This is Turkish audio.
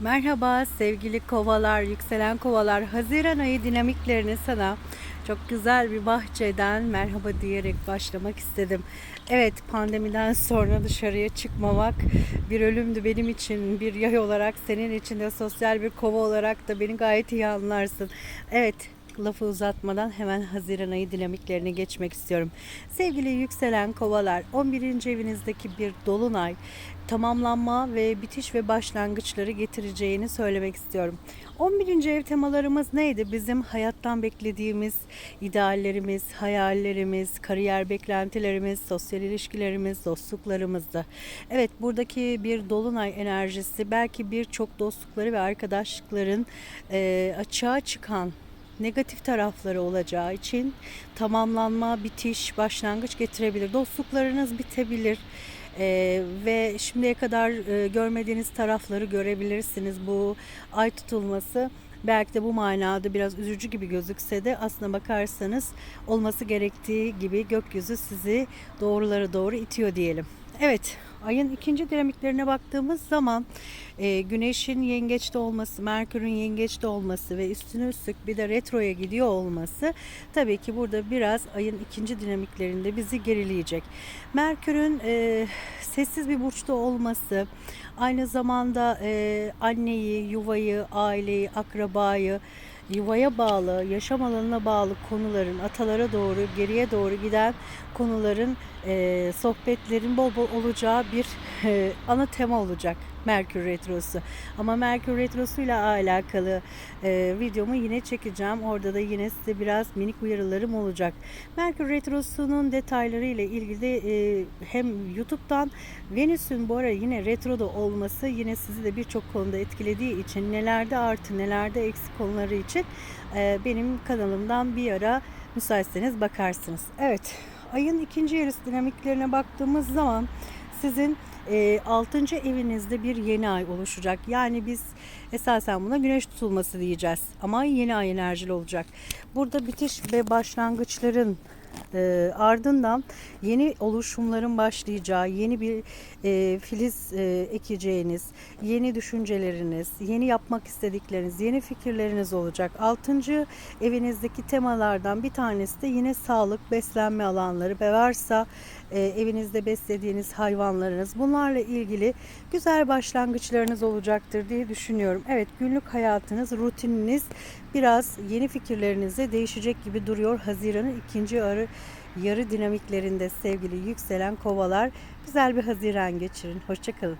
Merhaba sevgili kovalar, yükselen kovalar. Haziran ayı dinamiklerini sana çok güzel bir bahçeden merhaba diyerek başlamak istedim. Evet pandemiden sonra dışarıya çıkmamak bir ölümdü benim için bir yay olarak senin için de sosyal bir kova olarak da beni gayet iyi anlarsın. Evet lafı uzatmadan hemen Haziran ayı dinamiklerine geçmek istiyorum. Sevgili yükselen kovalar 11. evinizdeki bir dolunay tamamlanma ve bitiş ve başlangıçları getireceğini söylemek istiyorum. 11. ev temalarımız neydi? Bizim hayattan beklediğimiz ideallerimiz, hayallerimiz, kariyer beklentilerimiz, sosyal ilişkilerimiz, dostluklarımızdı. Evet buradaki bir dolunay enerjisi belki birçok dostlukları ve arkadaşlıkların e, açığa çıkan negatif tarafları olacağı için tamamlanma, bitiş, başlangıç getirebilir. Dostluklarınız bitebilir. Ee, ve şimdiye kadar e, görmediğiniz tarafları görebilirsiniz. Bu ay tutulması belki de bu manada biraz üzücü gibi gözükse de aslına bakarsanız olması gerektiği gibi gökyüzü sizi doğrulara doğru itiyor diyelim. Evet, ayın ikinci dinamiklerine baktığımız zaman e, Güneş'in yengeçte olması, Merkür'ün yengeçte olması ve üstüne üstlük bir de retroya gidiyor olması tabii ki burada biraz ayın ikinci dinamiklerinde bizi gerileyecek. Merkür'ün e, sessiz bir burçta olması, aynı zamanda e, anneyi, yuvayı, aileyi, akrabayı, yuvaya bağlı, yaşam alanına bağlı konuların atalara doğru, geriye doğru giden konuların e, sohbetlerin bol bol olacağı bir e, ana tema olacak Merkür Retrosu. Ama Merkür Retrosu ile alakalı e, videomu yine çekeceğim. Orada da yine size biraz minik uyarılarım olacak. Merkür Retrosu'nun detayları ile ilgili de, e, hem YouTube'dan Venüs'ün bu ara yine retroda olması yine sizi de birçok konuda etkilediği için nelerde artı nelerde eksi konuları için e, benim kanalımdan bir ara müsaitseniz bakarsınız. Evet ayın ikinci yarısı dinamiklerine baktığımız zaman sizin e, 6. evinizde bir yeni ay oluşacak. Yani biz esasen buna güneş tutulması diyeceğiz. Ama yeni ay enerjili olacak. Burada bitiş ve başlangıçların e, ardından yeni oluşumların başlayacağı, yeni bir e, filiz e, ekeceğiniz, yeni düşünceleriniz, yeni yapmak istedikleriniz, yeni fikirleriniz olacak. Altıncı evinizdeki temalardan bir tanesi de yine sağlık, beslenme alanları ve varsa e, evinizde beslediğiniz hayvanlarınız bunlarla ilgili güzel başlangıçlarınız olacaktır diye düşünüyorum. Evet günlük hayatınız, rutininiz biraz yeni fikirlerinizle değişecek gibi duruyor. Haziran'ın ikinci arı yarı dinamiklerinde sevgili yükselen kovalar güzel bir Haziran geçirin. Hoşçakalın.